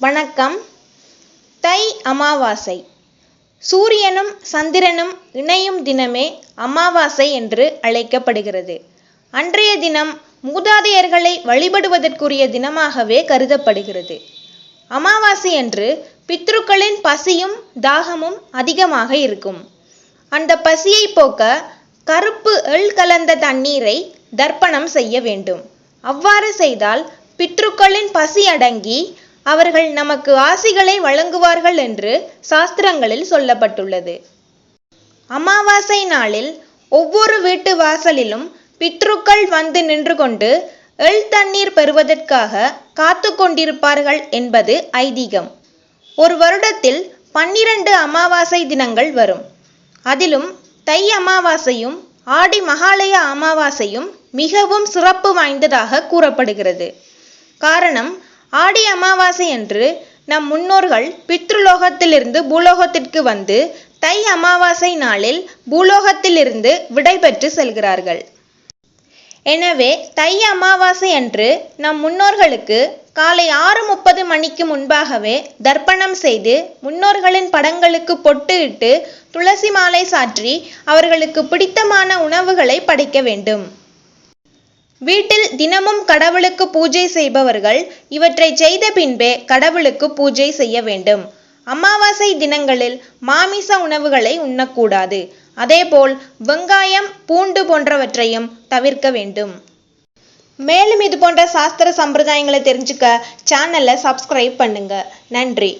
வணக்கம். தை அமாவாசை. சூரியனும் சந்திரனும் இணையும் தினமே அமாவாசை என்று அழைக்கப்படுகிறது. அன்றைய தினம் மூதாதையர்களை வழிபடுவதற்குரிய தினமாகவே கருதப்படுகிறது. அமாவாசை என்று பித்ருக்களின் பசியும் தாகமும் அதிகமாக இருக்கும். அந்த பசியை போக்க கருப்பு எள் கலந்த தண்ணீரை தர்ப்பணம் செய்ய வேண்டும். அவ்வாறு செய்தால் பித்ருக்களின் பசி அடங்கி அவர்கள் நமக்கு ஆசிகளை வழங்குவார்கள் என்று சாஸ்திரங்களில் சொல்லப்பட்டுள்ளது. அமாவாசை நாளில் ஒவ்வொரு வீட்டு வாசலிலும் பித்ருக்கள் வந்து நின்று கொண்டு எள் தண்ணீர் பெறுவதற்காக காத்து கொண்டிருப்பார்கள் என்பது ஐதீகம். ஒரு வருடத்தில் பன்னிரண்டு அமாவாசை தினங்கள் வரும். அதிலும் தை அமாவாசையும் ஆடி மகாலய அமாவாசையும் மிகவும் சிறப்பு வாய்ந்ததாக கூறப்படுகிறது. காரணம் ஆடி அமாவாசை அன்று நம் முன்னோர்கள் பித்ருலோகத்திலிருந்து பூலோகத்திற்கு வந்து தை அமாவாசை நாளில் பூலோகத்திலிருந்து விடைபெற்று செல்கிறார்கள். எனவே தை அமாவாசை அன்று நம் முன்னோர்களுக்கு காலை ஆறு முப்பது மணிக்கு முன்பாகவே தர்ப்பணம் செய்து முன்னோர்களின் படங்களுக்கு பொட்டு இட்டு துளசி மாலை சாற்றி அவர்களுக்கு பிடித்தமான உணவுகளை படைக்க வேண்டும். வீட்டில் தினமும் கடவுளுக்கு பூஜை செய்பவர்கள் இவற்றை செய்த பின்பே கடவுளுக்கு பூஜை செய்ய வேண்டும். அமாவாசை தினங்களில் மாமிச உணவுகளை உண்ணக்கூடாது. அதேபோல் வெங்காயம் பூண்டு போன்றவற்றையும் தவிர்க்க வேண்டும். மேலும் இது போன்ற சாஸ்திர சம்பிரதாயங்களை தெரிஞ்சுக்க சேனலை சப்ஸ்கிரைப் பண்ணுங்க. நன்றி.